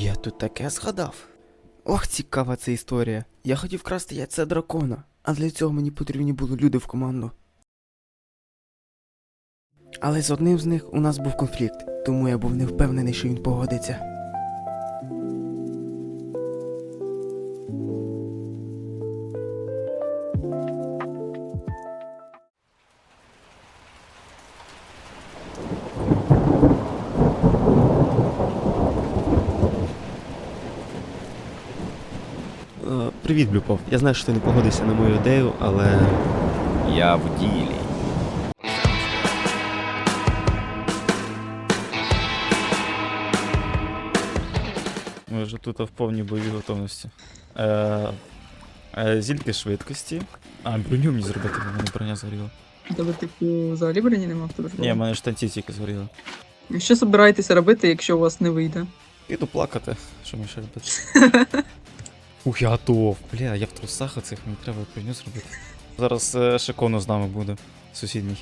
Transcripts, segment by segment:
Я тут таке згадав. Ох, цікава ця історія. Я хотів красти яйце дракона, а для цього мені потрібні були люди в команду. Але з одним з них у нас був конфлікт, тому я був не впевнений, що він погодиться. Привіт, Блюпов. Я знаю, що ти не погодишся на мою ідею, але. Я в ділі. Ми вже тут в повній бойовій готовності. Е, е, зільки швидкості. А, броню мені зробити, бо в мене броня згоріла. Тебе, типу, взагалі броні нема в тебе? Ні, в мене штанці тільки згоріли. Що собираєтеся робити, якщо у вас не вийде? Піду плакати. Що мені ще робити? Ух, я готов. Бля, я в трусах оцих, мені треба броню зробити. Зараз е, ще з нами буде, сусідній.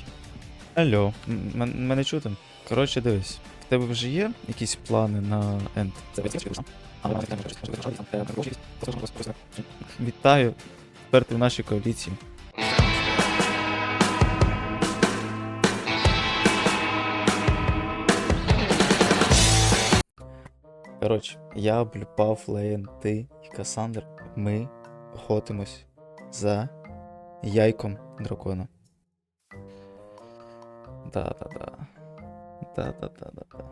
Алло, м- м- мене чути? Коротше, дивись, в тебе вже є якісь плани на енд? Вітаю. Тепер ти в нашій коаліції. Коротше, я блюпав Леєн, ти Касандр. Ми охотимось за яйком дракона. Да-да-да. Да-да-да-да-да.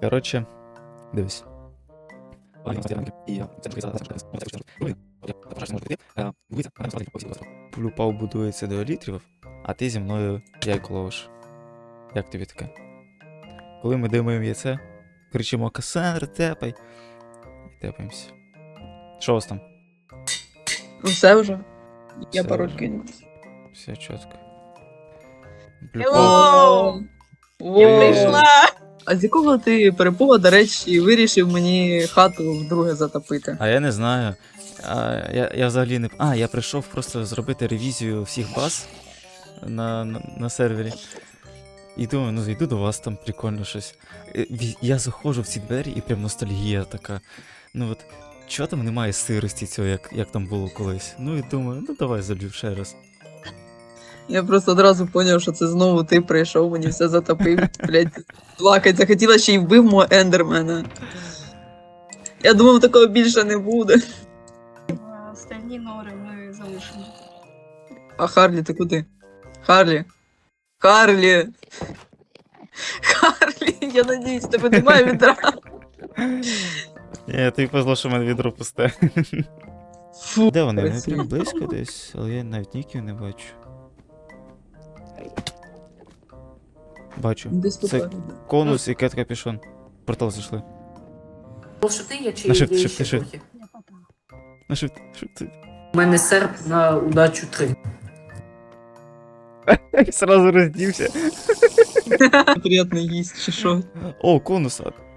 Коротше, дивись. Блюпав будується до літрів, а ти зі мною яйко ловиш. Як тобі таке? Коли ми димаємо яйце, кричимо Касандра, тепай. І тепаємося. Що у вас там? Все вже. Я Все пароль вже. кинув. Все чітко. О, Я прийшла. А з якого ти перепуга, до речі, вирішив мені хату вдруге затопити? А я не знаю. А, я, я взагалі не. А, я прийшов просто зробити ревізію всіх баз на, на, на сервері. І думаю, ну зайду до вас там прикольно щось. Е, ві- Я заходжу в ці двері і прям ностальгія така. Ну от, чого там немає сирості цього, як, як там було колись? Ну і думаю, ну давай залью ще раз. Я просто одразу зрозумів, що це знову ти прийшов, мені все затопив. Блять, плакать захотіла ще й вбив мого ендермена. Я думав, такого більше не буде. А Остальні нори ми залишимо. А Харлі, ти куди? Харлі. Харлі. Харлі, я надіюсь, тебе немає відра. Ні, тобі повезло, що в мене відро пусте. Фу. Де вони? Вони прям близько десь, але я навіть ніків не бачу. Бачу. Десь Це попереду. конус і кет капюшон. Портал зайшли. Шифти є чи На shift, є shift, ще shift. трохи? На шифт, шифт. У мене серп на удачу 3. Сразу роздівся. Приятно їсть, чи що? О, конус. а-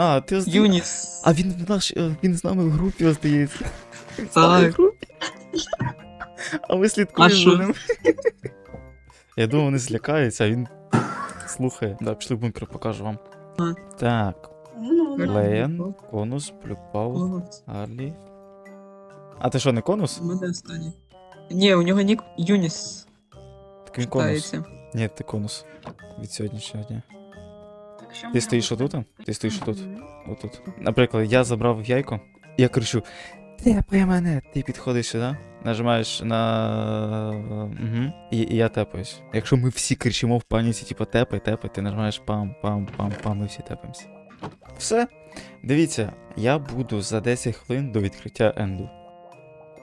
А, ти з Юніс. А він в наш, е, він з нами в групі, здається. З Так. нами в групі. А ми слідкуємо за ним. Я думав, вони злякаються, а він слухає. Да, пішли в бункер, покажу вам. Так, Ну, ну, Леєн, конус, плюпав, Конус. Арлі. А ти що, не конус? У мене останній. Ні, у нього нік Юніс Так він конус. Ні, ти конус. Від сьогоднішнього дня. Ти стоїш отут? Ти стоїш отут. Отут. Наприклад, я забрав яйко, я кричу: Тепай мене! Ти підходиш сюди, нажимаєш на. Угу, і, і я тепаюсь. Якщо ми всі кричимо в паніці, типу тепай, тепай, ти нажимаєш пам, пам, пам, пам, ми всі тепаємося. Все. Дивіться, я буду за 10 хвилин до відкриття енду.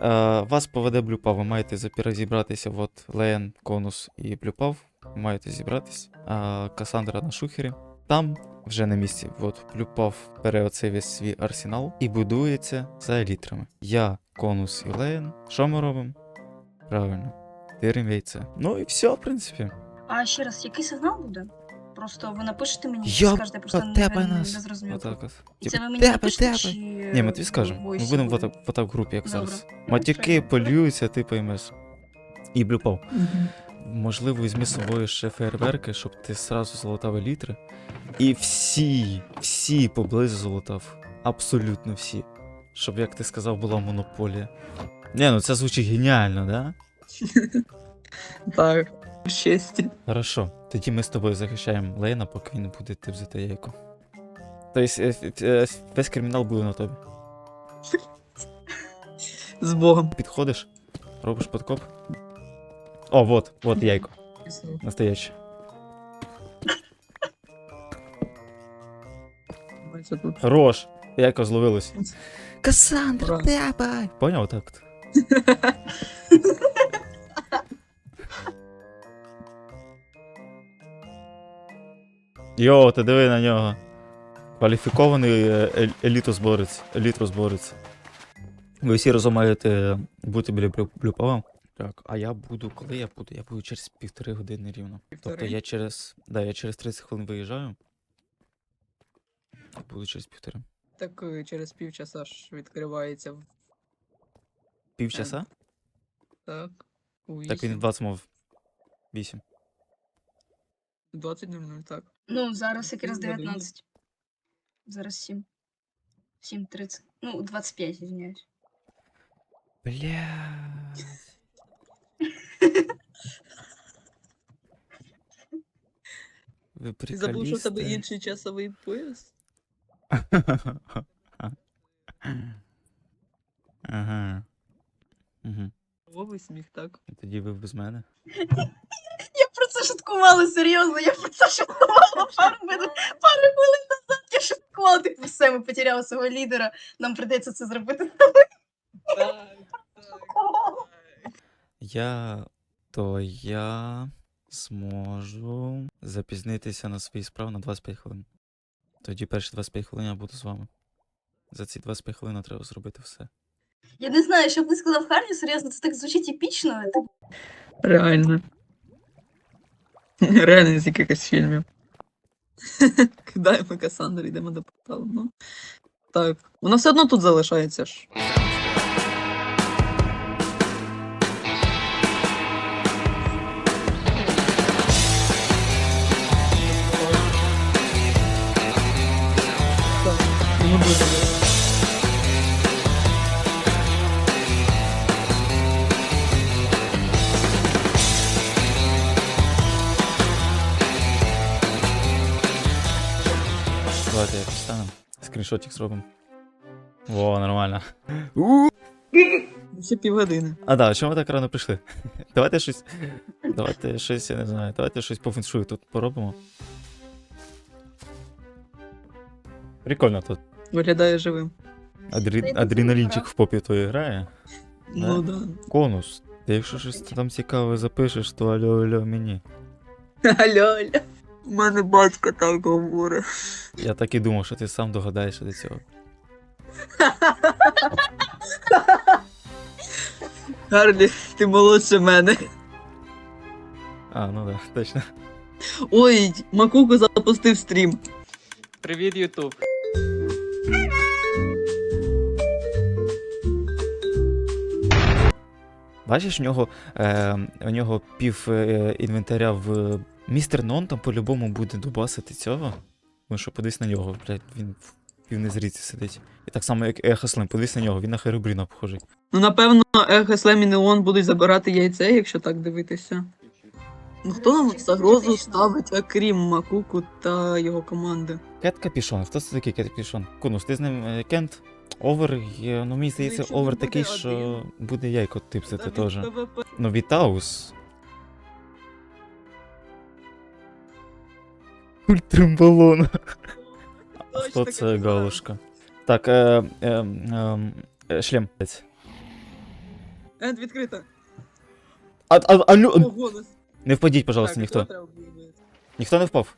Е, вас поведе блюпав, ви маєте зібратися, от Леєн, Конус і блюпав. Маєте зібратись. А, Касандра на шухері. Там вже на місці. От Плюпав бере оцей весь свій арсенал і будується за елітрами. Я, конус і Леєн. Що ми робимо? Правильно. Тирим яйце. Ну і все, в принципі. А ще раз, який сигнал буде? Просто ви напишете мені, Я скажете, просто не, не, не зрозуміло. Отак от. І це Типу, ви мені напишете, чи... Ні, ми тобі скажемо. Ми будемо в отак, в отак групі, як Добре. зараз. Матюки полюються, ти поймеш. І блюпав. Мгм. Можливо, візьми з собою ще фейерверки, щоб ти сразу залутав елітри. І всі, всі поблизу залутав. Абсолютно всі. Щоб, як ти сказав, була монополія. Ні, ну це звучить геніально, да? Так, в честі. Хорошо. Тоді ми з тобою захищаємо Лейна, поки він буде йти взяти яйко. Тобто е, е, е, весь кримінал буде на тобі. З Богом. Підходиш, робиш подкоп. О, вот, вот яйко. Настояще. Бачу. Хорош. Яйко зловилось. Касандра, Ура. давай! Поняв так? от? Йо, ти диви на нього. Кваліфікований е, елітозборець. Елітрозборець. Ви всі разом маєте бути біля блю- блюпова. Так, а я буду, коли я буду? Я буду через півтори години рівно. Тобто я через. Да, я через 30 хвилин виїжджаю. Буду через півтори. Так е, через півчаса ж відкривається. в- Півчаса? Так. У Так він 8. 20 мов. 8. 20.00, так. Ну, зараз якраз 19. Зараз 7. 7.30. Ну, 25, извиняюсь. Блядь. Ви забув, що в тебе інший часовий пояс? Ага. Угу. Вовий сміх, так. Тоді ви без мене. Я про це шуткувала, серйозно, я про це шуткувала пару, хвилин- пару хвилин назад. Я шуткувала, типу, все, ми потеряли свого лідера, нам прийдеться це зробити. Так, Я. То я зможу запізнитися на свої справи на 25 хвилин. Тоді перші 25 хвилин я буду з вами. За ці 25 хвилин треба зробити все. Я не знаю, що б ти сказав Харлі, серйозно, це так звучить епічно. Реально. Реально з якихось фільмів. Кидаємо Касандр, йдемо до порталу. Ну. Так. Вона все одно тут залишається ж. Скріншотик зробимо. Во, нормально. Ще півгодини. А да, чому ви так рано прийшли? Давайте щось. Давайте щось, я не знаю. Давайте щось по феншую тут поробимо. Прикольно тут. Виглядає живим. Адрі... Адреналінчик в попі твої грає. Ну да. Конус. Ти якщо щось там цікаве запишеш, то алло, алло, мені. Алло, алло. У мене батько так говорить. Я так і думав, що ти сам догадаєшся до цього. Гарлі, ти молодше мене. А, ну да, точно. Ой, Макуку запустив стрім. Привіт, Ютуб. Бачиш, в нього, е, у нього пів е, інвентаря в. Містер Нон там по-любому буде дубасити цього. Ну що, подивись на нього, блядь, він в півнезріці сидить. І так само, як Ехослем, подивись на нього, він на Херобріна похожий. Ну, напевно, Ехо Слем і Неон будуть забирати яйце, якщо так дивитися. Ну хто нам загрозу ставить, окрім Макуку та його команди? Кет Капішон, хто це такий Кет Капішон? Конус, ти з ним е, Кент? Овер, є, ну мені здається, овер такий, що буде яйко типсити теж. Ну, Вітаус. Ультримбалон. А хто це галушка? Так, е, е, е, е, шлем. Енд відкрита. А, а, а, лю... Голос. Не впадіть, пожалуйста, Так, ніхто. треба було вбити. Ніхто не впав.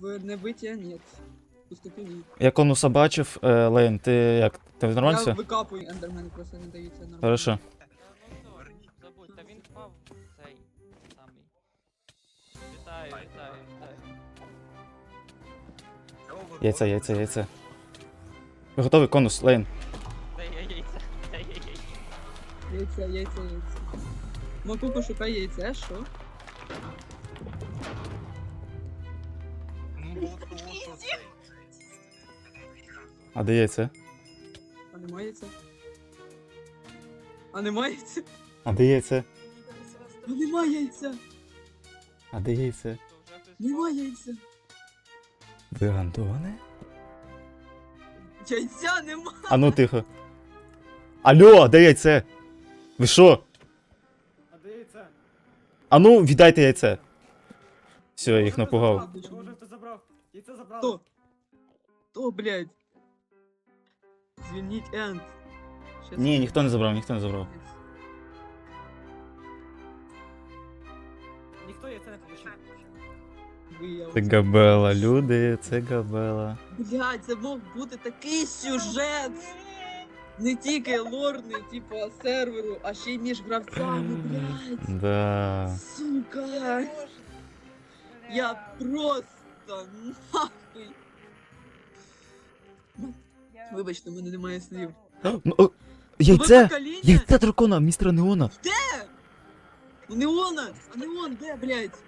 В небиття ні. Поступи ні. Я конуса бачив, е, Лейн, ти як? Ти нормально Я викапую, ендермен просто не дається нормально. Хорошо. Забудь, та він впав. Вітаю, вітаю, вітаю. Яйце, яйце, яйце. Ви готові, конус, Лейн? Дай я яйця, дай я яйця. Яйця, яйця, яйця. Макуку шукай яйце, що? А де яйце? А немає яйця? А немає яйця? А де яйце? А немає яйця! А де яйце? Вже хтось яйця! Ви? Яйця нема! А ну тихо. Алло, де яйце? Ви що? А де яйце? А ну, віддайте яйце. Все, я їх напугав. Може хто забрав? Яйце забрали. Хто? Хто, блядь? Звільніть Енд. Щас Ні, ніхто не забрав, ніхто не забрав. Це габела, люди, це габела. Блядь, це мог бути такий сюжет! Не тільки лорний, типу, серверу, а ще й між гравцями, блядь! Да. Сука! Я просто нахуй! Вибачте, в мене немає слів. Ну, о, Яйце! покоління? Яйце дракона, містера Неона! Ну Неона! А Неон де, блядь?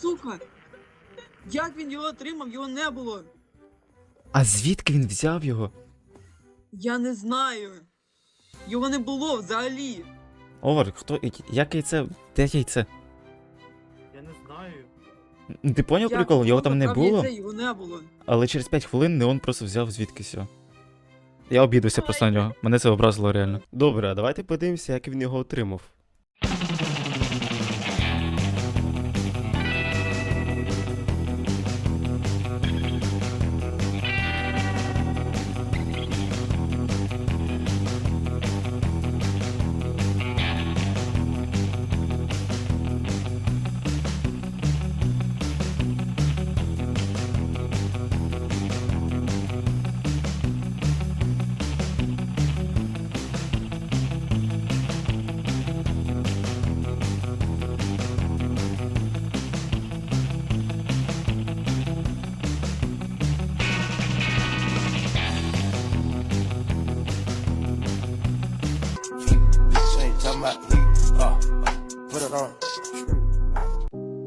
Сука! Як він його отримав? Його не було! А звідки він взяв його? Я не знаю. Його не було взагалі. Овер, хто. Як яйце? Де яйце? Я не знаю. Ти поняв Як прикол? Його там не було, яйце, Його не було. але через 5 хвилин Неон просто взяв звідкись його. Я обідався просто на нього. Мене це образило реально. Добре, а давайте подивимося, як він його отримав.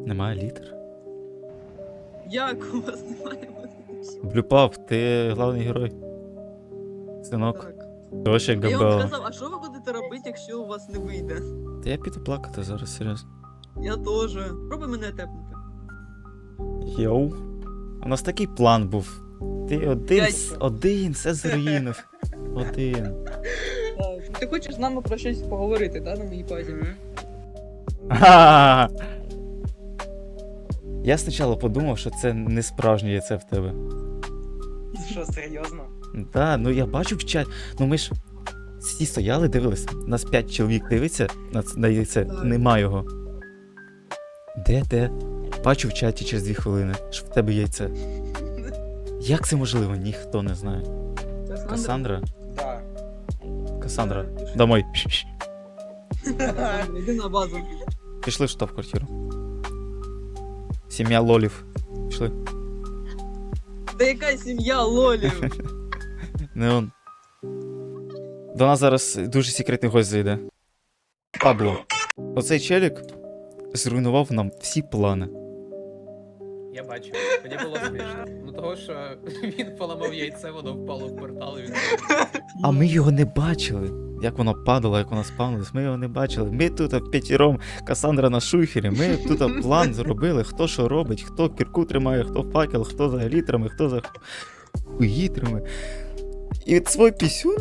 Немає літер. Як у вас немає? Блюпав, ти главний герой. Синок, Так. ти А я вам сказав, а що ви будете робити, якщо у вас не вийде? Та я піду плакати зараз, серйозно. Я теж. Пробуй мене тепнути. Йоу. У нас такий план був. Ти один, с- Дядько. один все зруїнив. Один. Ти хочеш з нами про щось поговорити, так, на моїй базі? Я спочатку подумав, що це не справжнє яйце в тебе. Що, серйозно? Так, ну я бачу в чаті. Ну ми ж всі стояли, дивилися. Нас 5 чоловік дивиться на, ц- на яйце, Так. нема його. Де, де? Бачу в чаті через 2 хвилини, що в тебе яйце. Як це можливо? Ніхто не знає. Касандра? Да. Касандра, домой. Йди на базу. Пішли в штаб-квартиру. Сім'я лолів. Пішли. Та яка сім'я лолів? Неон. До нас зараз дуже секретний гость зайде. Пабло. Оцей челік зруйнував нам всі плани. Я бачу, мені було смішно. Того, що він поламав яйце, воно впало в портал і він. А ми його не бачили. Як воно падало, як воно спавнилось, ми його не бачили. Ми тут п'ятіром Касандра на шухері, ми тут план зробили, хто що робить, хто кірку тримає, хто факел, хто за літрами, хто за хуїтрами. І от свій пісюн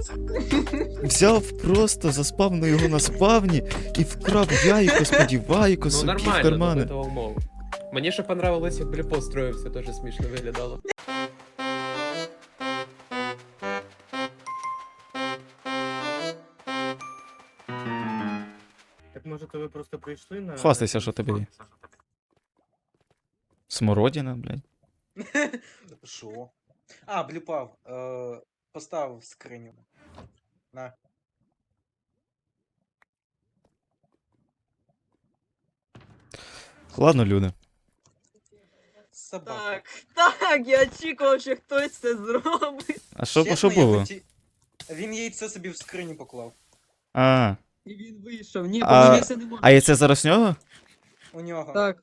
взяв просто, заспавнив його на спавні і вкрав яйко, сподівайко Ну собі в нормально, кармани. Мені ще понравилось, як Бліпо строївся, теж смішно виглядало. Так може то ви просто прийшли на. Хвастайся, що тобі є. Смородина, блядь. Що? А, блюпав. Е, постав в скриню. На. Ладно, люди. Собака. Так, так, я очікував, що хтось це зробить. А що, Чесно, що я було? хоті- Він яйце собі в скриню поклав. А, І він вийшов. Ні, А- помилився не а яйце зараз в нього? У нього Так.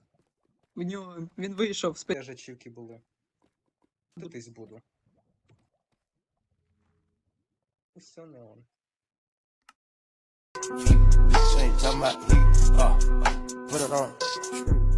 У нього він вийшов з теж ачівки були. Дивись буду. Усе не он. Bitch ain't talking about heat. Uh, uh, put it on.